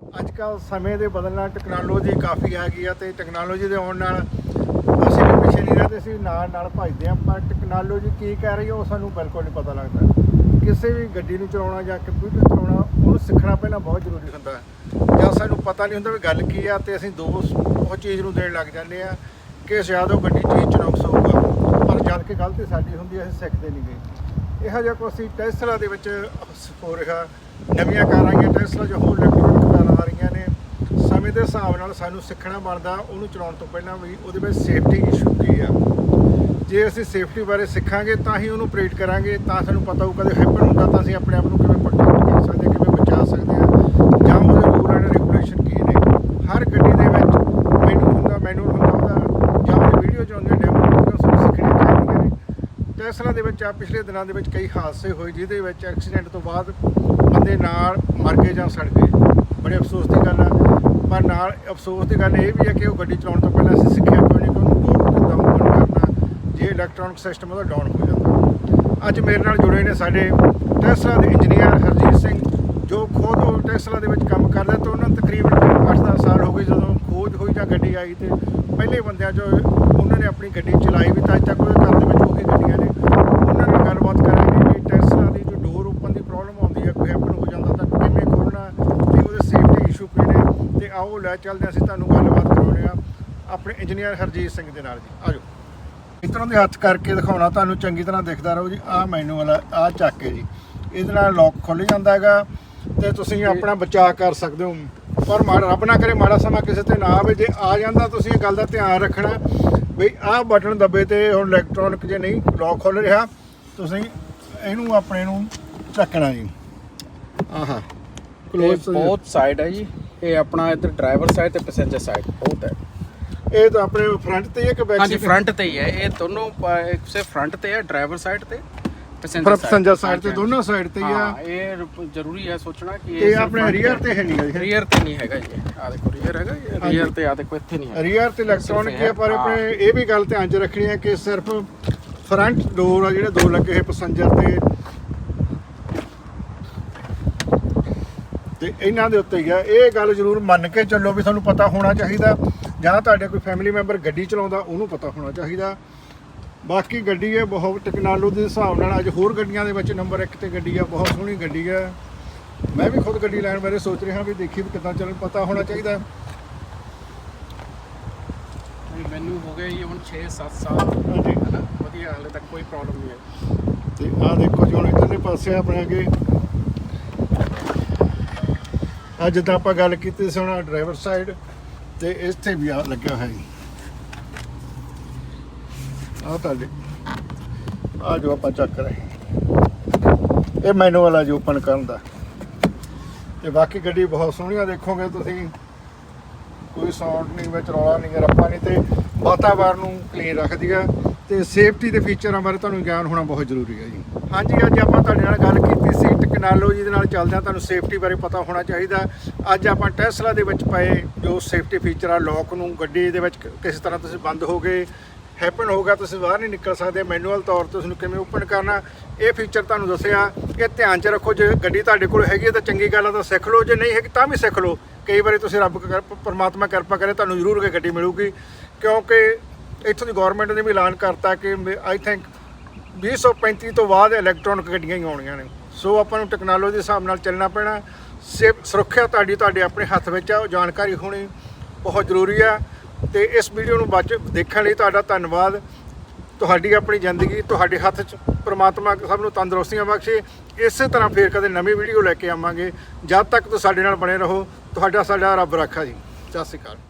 ਅੱਜ ਕੱਲ ਸਮੇਂ ਦੇ ਬਦਲਣ ਨਾਲ ਟੈਕਨੋਲੋਜੀ ਕਾਫੀ ਆ ਗਈ ਆ ਤੇ ਟੈਕਨੋਲੋਜੀ ਦੇ ਆਉਣ ਨਾਲ ਅਸੀਂ ਵੀ ਪਿੱਛੇ ਨਹੀਂ ਰਹਦੇ, ਅਸੀਂ ਨਾਲ ਨਾਲ ਭੱਜਦੇ ਆ ਪਰ ਟੈਕਨੋਲੋਜੀ ਕੀ ਕਹਿ ਰਹੀ ਹੈ ਉਹ ਸਾਨੂੰ ਬਿਲਕੁਲ ਨਹੀਂ ਪਤਾ ਲੱਗਦਾ। ਕਿਸੇ ਵੀ ਗੱਡੀ ਨੂੰ ਚਲਾਉਣਾ ਜਾਂ ਕੰਪਿਊਟਰ ਚਲਾਉਣਾ, ਉਹਨੂੰ ਸਿੱਖਣਾ ਪਹਿਲਾਂ ਬਹੁਤ ਜ਼ਰੂਰੀ ਹੁੰਦਾ ਹੈ। ਜਾਂ ਸਾਨੂੰ ਪਤਾ ਨਹੀਂ ਹੁੰਦਾ ਵੀ ਗੱਲ ਕੀ ਆ ਤੇ ਅਸੀਂ ਦੋਸ਼ ਉਹ ਚੀਜ਼ ਨੂੰ ਦੇਣ ਲੱਗ ਜਾਂਦੇ ਆ ਕਿ ਸ਼ਾਇਦ ਉਹ ਗੱਡੀ ਚੀਜ਼ ਚ ਹੋਊਗਾ। ਪਰ ਜਦ ਕਿ ਗਲਤੀ ਸਾਡੀ ਹੁੰਦੀ ਅਸੀਂ ਸਿੱਖਦੇ ਨਹੀਂ ਗਏ ਇਹੋ ਜਿਹਾ ਕੁਛ ਅਸੀਂ ਟੈਸਲਾ ਦੇ ਵਿੱਚ ਹੋ ਰਿਹਾ। ਨਵੀਆਂ ਕਾਰਾਂ ਆਈਆਂ ਟੈਸਲਾ ਜੋ ਹੋਰ ਇਲੈਕਟ੍ਰੋਨਿਕ ਕਾਰਾਂ ਆ ਰਹੀਆਂ ਨੇ। ਸਮੇਂ ਦੇ ਹਿਸਾਬ ਨਾਲ ਸਾਨੂੰ ਸਿੱਖਣਾ ਬਣਦਾ ਉਹਨੂੰ ਚਲਾਉਣ ਤੋਂ ਪਹਿਲਾਂ ਵੀ ਉਹਦੇ ਵਿੱਚ ਸੇਫਟੀ ਇਸ਼ੂ ਕੀ ਆ। ਜੇ ਅਸੀਂ ਸੇਫਟੀ ਬਾਰੇ ਸਿੱਖਾਂਗੇ ਤਾਂ ਹੀ ਉਹਨੂੰ ਆਪਰੇਟ ਕਰਾਂਗੇ ਤਾਂ ਸਾਨੂੰ ਪਤਾ ਹੋਊ ਕਦੇ ਹੈਪਨ ਹੁੰਦਾ ਤਾਂ ਅਸੀਂ ਆਪਣੇ ਆਪ ਨੂੰ ਕਿਵੇਂ ਪ੍ਰੋਟੈਕਟ ਕਰ ਸਕਦੇ ਹਾਂ, ਕਿਵੇਂ ਬਚਾ ਸਕਦੇ ਹਾਂ ਜਾਂ ਉਹਦੇ ਰੂਲ ਐਂਡ ਰੈਗੂਲੇਸ਼ਨ ਕੀ ਨੇ ਹਰ ਗੱਡੀ ਦੇ ਵਿੱਚ ਮੈਨੂਅਲ ਹੁੰਦਾ ਮੈਨੂਅਲ ਹੁੰਦਾ ਉਹਦਾ ਜਾਂ ਉਹਦੀ ਵੀਡੀਓ ਚ ਆਉਂਦੀਆਂ ਡੈਮੋ ਹੁੰਦੀਆਂ ਸਾਨੂੰ ਸਿੱਖਣੀਆਂ ਚਾਹੀਦੀਆਂ ਨੇ ਟੈਸਲਾ ਦੇ ਵਿੱਚ ਆ, ਪਿਛਲੇ ਦਿਨਾਂ ਦੇ ਵਿੱਚ ਕਈ ਹਾਦਸੇ ਹੋਏ, ਜਿਹਦੇ ਵਿੱਚ ਐਕਸੀਡੈਂਟ ਤੋਂ ਬਾਅਦ ਬੰਦੇ ਨਾਲ ਮਰ ਗਏ ਜਾਂ ਸੜ ਗਏ। ਬੜੇ ਅਫਸੋਸ ਦੀ ਗੱਲ ਆ। ਪਰ ਨਾਲ ਅਫਸੋਸ ਦੀ ਗੱਲ ਇਹ ਵੀ ਹੈ ਕਿ ਉਹ ਗੱਡੀ ਚਲਾਉਣ ਤੋਂ ਪਹਿਲਾਂ ਅਸੀਂ ਸਿੱਖਿਆ ਕਿਉਂ ਨਹੀਂ ਕਿ ਉਹਨੂੰ ਡੋਰ ਕਿੱਦਾਂ ਓਪਨ ਕਰਨਾ, ਜੇ ਇਲੈਕਟ੍ਰੋਨਿਕ ਸਿਸਟਮ ਉਹਦਾ ਡਾਊਨ ਹੋ ਜਾਂਦਾ। ਅੱਜ ਮੇਰੇ ਨਾਲ ਜੁੜੇ ਨੇ ਸਾਡੇ ਟੈਸਲਾ ਦੇ ਇੰਜੀਨੀਅਰ ਹਰਜੀਤ ਸਿੰਘ, ਜੋ ਖੁਦ ਉਹ ਟੈਸਲਾ ਦੇ ਵਿੱਚ ਕੰਮ ਕਰਦਾ ਤੇ ਉਹਨਾਂ ਨੂੰ ਤਕਰੀਬਨ 8-10 ਸਾਲ ਹੋ ਗਏ ਜਦੋਂ ਖੋਜ ਹੋਈ ਜਾਂ ਗੱਡੀ ਆਈ ਤੇ ਪਹਿਲੇ ਬੰਦਿਆਂ 'ਚੋਂ ਉਹਨਾਂ ਨੇ ਆਪਣੀ ਗੱਡੀ ਚਲਾਈ ਵੀ ਤਾਂ ਅੱਜ ਤੱਕ ਉਹਦੇ ਘਰ ਦੇ ਵਿੱਚ ਉਹੀ ਗੱਡੀਆਂ ਨੇ ਉਹਨਾਂ ਨਾਲ ਗੱਲਬਾਤ ਕਰਾਂਗੇ ਕਿ ਟੈਸਲਾ ਦੀ ਜੋ ਡੋਰ ਓਪਨ ਦੀ ਪ੍ਰੋਬਲਮ ਆਉਂਦੀ ਹੈ ਕੋਈ ਹੈਪਨ ਹੋ ਜਾਂਦਾ ਤਾਂ ਕਿਵੇਂ ਖੋਲਣਾ ਤੇ ਉਹਦੇ ਸੇਫਟੀ ਇਸ਼ੂ ਕੀ ਨੇ ਤੇ ਆਓ ਲੈ ਚੱਲਦੇ ਹਾਂ ਅਸੀਂ ਤੁਹਾਨੂੰ ਗੱਲਬਾਤ ਕਰਾਉਣੇ ਆ ਆਪਣੇ ਇੰਜੀਨੀਅਰ ਹਰਜੀਤ ਸਿੰਘ ਦੇ ਨਾਲ ਜੀ। ਆਜੋ ਇਸ ਤਰ੍ਹਾਂ ਦੇ ਹੱਥ ਕਰਕੇ ਦਿਖਾਉਣਾ ਤੁਹਾਨੂੰ ਚੰਗੀ ਤਰ੍ਹਾਂ ਦਿਖਦਾ ਰਹੋ ਜੀ। ਆਹ ਮੈਨੂਅਲ ਆ ਆਹ ਚੱਕ ਕੇ ਜੀ। ਇਹਦੇ ਨਾਲ ਲੌਕ ਖੁੱਲ ਜਾਂਦਾ ਹੈਗਾ ਤੇ ਤੁਸੀਂ ਆਪਣਾ ਬਚਾਅ ਕਰ ਸਕਦੇ ਹੋ। ਪਰ ਮਾੜਾ ਰੱਬ ਨਾ ਕਰੇ ਮਾੜਾ ਸਮਾਂ ਕਿਸੇ ਤੇ ਨਾ ਆਵੇ। ਜੇ ਆ ਜਾਂਦਾ ਤੁਸੀਂ ਇਹ ਗੱਲ ਦਾ ਧਿਆਨ ਰੱਖਣਾ ਵੀ ਆਹ ਬਟਨ ਦੱਬੇ ਤੇ ਹੁਣ ਇਲੈਕਟ੍ਰੋਨਿਕ ਜੇ ਨਹੀਂ ਲੌਕ ਖੁੱਲ ਰਿਹਾ ਤੁਸੀਂ ਇਹਨੂੰ ਆਪਣੇ ਨੂੰ ਚੱਕਣਾ ਜੀ। ਆਹਾ। ਕਲੋਜ਼ ਬਹੁਤ ਸਾਈਡ ਹੈ ਜੀ। ਇਹ ਆਪਣਾ ਇੱਧਰ ਡਰਾਈਵਰ ਸਾਈਡ ਤੇ ਪੈਸੇਂਜਰ ਸਾਈਡ ਬਹੁਤ ਹੈ। ਇਹ ਤਾਂ ਆਪਣੇ ਫਰੰਟ ਤੇ ਹੀ ਹੈ ਕਿ ਬੈਕ ਹਾਂਜੀ ਫਰੰਟ ਤੇ ਹੀ ਹੈ। ਇਹ ਦੋਨੋਂ ਸੇ ਫਰੰਟ ਤੇ ਹੈ ਡਰਾਈਵਰ ਸਾਈਡ ਤੇ ਪੈਸੇਂਜਰ ਪੈਸੇਂਜਰ ਸਾਈਡ ਤੇ ਦੋਨੋਂ ਸਾਈਡ ਤੇ ਹੀ ਆ। ਇਹ ਜ਼ਰੂਰੀ ਹੈ ਸੋਚਣਾ ਕਿ ਤੇ ਆਪਣੇ ਰੀਅਰ ਤੇ ਹੈ ਨਹੀਂ ਰੀਅਰ ਤੇ ਨਹੀਂ ਹੈਗਾ ਜੀ। ਆ ਦੇਖੋ ਰੀਅਰ ਹੈਗਾ ਰੀਅਰ ਤੇ ਆ ਦੇਖੋ ਇੱਥੇ ਨਹੀਂ ਹੈ ਰੀਅਰ ਤੇ ਇਲੈਕਟ੍ਰੋਨਿਕ ਹੈ ਪਰ। ਆਪਣੇ ਇਹ ਵੀ ਗੱਲ ਧਿਆਨ 'ਚ ਰੱਖਣੀ ਹੈ ਕਿ ਸਿਰਫ ਫਰੰਟ ਡੋਰ ਆ ਜਿਹੜੇ ਦੋ ਲੱਗੇ ਹੋਏ ਪੈਸੰਜਰ ਤੇ। ਤੇ ਇਹਨਾਂ ਦੇ ਉੱਤੇ ਹੀ ਆ। ਇਹ ਗੱਲ ਜ਼ਰੂਰ ਮੰਨ ਕੇ ਚੱਲੋ ਵੀ ਤੁਹਾਨੂੰ ਪਤਾ ਹੋਣਾ ਚਾਹੀਦਾ। ਜਾਂ ਤੁਹਾਡੇ ਕੋਈ ਫੈਮਿਲੀ ਮੈਂਬਰ ਗੱਡੀ ਚਲਾਉਂਦਾ ਉਹਨੂੰ ਪਤਾ ਹੋਣਾ ਚਾਹੀਦਾ। ਬਾਕੀ ਗੱਡੀ ਹੈ ਬਹੁਤ ਟੈਕਨੋਲੋਜੀ ਦੇ ਹਿਸਾਬ ਨਾਲ ਅੱਜ ਹੋਰ ਗੱਡੀਆਂ ਦੇ ਵਿੱਚ ਨੰਬਰ 1 ਤੇ ਗੱਡੀ ਆ ਬਹੁਤ ਸੋਹਣੀ ਗੱਡੀ ਆ। ਮੈਂ ਵੀ ਖੁਦ ਗੱਡੀ ਲੈਣ ਬਾਰੇ ਸੋਚ ਰਿਹਾ ਵੀ ਦੇਖੀ ਵੀ ਕਿੱਦਾਂ ਚੱਲਣ ਪਤਾ ਹੋਣਾ ਚਾਹੀਦਾ। ਮੈਨੂੰ ਹੋ ਗਏ ਜੀ ਹੁਣ 6-7 ਸਾਲ। ਹਾਂਜੀ। ਵਧੀਆ ਹਾਲੇ ਤੱਕ ਕੋਈ ਪ੍ਰੋਬਲਮ ਨਹੀਂ ਹੈ। ਤੇ ਆਹ ਦੇਖੋ ਜੀ ਹੁਣ ਇੱਧਰਲੇ ਪਾਸੇ ਆਪਣੇ ਅੱਗੇ ਅੱਜ ਤਾਂ ਆਪਾਂ ਗੱਲ ਕੀਤੀ ਸੀ ਹੁਣ ਡਰਾਈਵਰ ਸਾਈਡ ਤੇ ਇੱਥੇ ਵੀ ਆ ਲੱਗਿਆ ਹੋਇਆ ਜੀ। ਆਹ ਤੁਹਾਡੇ। ਆ ਜੋ ਆਪਾਂ ਚੱਕ ਰਹੇ। ਇਹ ਮੈਨੂੰ ਵਾਲਾ ਜੀ ਓਪਨ ਕਰਨ ਦਾ। ਤੇ ਬਾਕੀ ਗੱਡੀ ਬਹੁਤ ਸੋਹਣੀਆਂ ਦੇਖੋਗੇ ਤੁਸੀਂ। ਕੋਈ ਸਾਊਂਡ ਨਹੀਂ, ਵਿੱਚ ਰੌਲਾ ਨਹੀਂ ਰੱਪਾ ਨਹੀਂ। ਤੇ ਵਾਤਾਵਰਨ ਨੂੰ ਕਲੀਨ ਰੱਖਦੀ ਆ। ਤੇ ਸੇਫਟੀ ਦੇ ਫੀਚਰਾਂ ਬਾਰੇ ਤੁਹਾਨੂੰ ਗਿਆਨ ਹੋਣਾ ਬਹੁਤ ਜ਼ਰੂਰੀ ਹੈ ਜੀ। ਹਾਂਜੀ, ਅੱਜ ਆਪਾਂ ਤੁਹਾਡੇ ਨਾਲ ਗੱਲ ਕੀਤੀ ਸੀ ਦੇ ਨਾਲ ਚੱਲਦਿਆਂ ਤੁਹਾਨੂੰ ਸੇਫਟੀ ਬਾਰੇ ਪਤਾ ਹੋਣਾ ਚਾਹੀਦਾ। ਅੱਜ ਆਪਾਂ ਟੈਸਲਾ ਦੇ ਵਿੱਚ ਪਏ, ਜੋ ਸੇਫਟੀ ਫੀਚਰ ਆ ਲੋਕ ਨੂੰ, ਗੱਡੀ ਦੇ ਵਿੱਚ ਕ- ਕਿਸੇ ਤਰ੍ਹਾਂ ਤੁਸੀਂ ਬੰਦ ਹੋ ਗਏ ਹੈਪਨ ਹੋਗਾ ਤੁਸੀਂ ਬਾਹਰ ਨਹੀਂ ਨਿਕਲ ਸਕਦੇ ਮੈਨੂਅਲ ਤੌਰ ਤੇ ਉਸਨੂੰ ਕਿਵੇਂ ਓਪਨ ਕਰਨਾ, ਇਹ ਫੀਚਰ ਤੁਹਾਨੂੰ ਦੱਸਿਆ। ਇਹ ਧਿਆਨ 'ਚ ਰੱਖੋ, ਜੇ ਗੱਡੀ ਤੁਹਾਡੇ ਕੋਲ ਹੈਗੀ ਹੈ ਤਾਂ ਚੰਗੀ ਗੱਲ ਆ, ਤਾਂ ਸਿੱਖ ਲਓ, ਜੇ ਨਹੀਂ ਹੈਗੀ ਤਾਂ ਵੀ ਸਿੱਖ ਲਓ। ਕਈ ਵਾਰੀ ਤੁਸੀਂ ਰੱਬ ਕਰ- ਪਰਮਾਤਮਾ ਕਿਰਪਾ ਕਰੇ, ਤੁਹਾਨੂੰ ਜ਼ਰੂਰ ਕੇ ਗੱਡੀ ਮਿਲੂਗੀ। ਕਿਉਂਕਿ ਇੱਥੋਂ ਦੀ ਗਵਰਨਮੈਂਟ ਨੇ ਵੀ ਐਲਾਨ ਕਰਤਾ ਕਿ ਆਈ ਥਿੰਕ 2035 ਤੋਂ ਬਾਅਦ ਇਲੈਕਟ੍ਰੋਨਿਕ ਗੱਡੀਆਂ ਹੀ ਆਉਣੀਆਂ ਨੇ। ਸੋ ਆਪਾਂ ਨੂੰ ਟੈਕਨੋਲੋਜੀ ਦੇ ਹਿਸਾਬ ਨਾਲ ਚੱਲਣਾ ਪੈਣਾ। ਸੇਫ ਸੁਰੱਖਿਆ ਤੁਹਾਡੀ ਤੁਹਾਡੇ ਆਪਣੇ ਹੱਥ ਵਿੱਚ ਆ, ਉਹ ਜਾਣਕਾਰੀ ਹੋਣੀ ਬਹੁਤ ਜ਼ਰੂਰੀ ਆ। ਤੇ ਇਸ ਵੀਡੀਓ ਨੂੰ ਬਾਅਦ ਦੇਖਣ ਲਈ ਤੁਹਾਡਾ ਧੰਨਵਾਦ। ਤੁਹਾਡੀ ਆਪਣੀ ਜ਼ਿੰਦਗੀ, ਤੁਹਾਡੇ ਹੱਥ 'ਚ ਪ੍ਰਮਾਤਮਾ ਸਭ ਨੂੰ ਤੰਦਰੁਸਤੀਆਂ ਬਖਸ਼ੇ। ਇਸੇ ਤਰ੍ਹਾਂ ਫੇਰ ਕਦੇ ਨਵੀਂ ਵੀਡੀਓ ਲੈ ਕੇ ਆਵਾਂਗੇ। ਜਦ ਤੱਕ ਤੁਸੀਂ ਸਾਡੇ ਨਾਲ ਬਣੇ ਰਹੋ, ਤੁਹਾਡਾ ਸਾਡਾ ਰੱਬ ਰਾਖਾ ਜੀ। ਸਤਿ ਸ਼੍ਰੀ ਅਕਾਲ।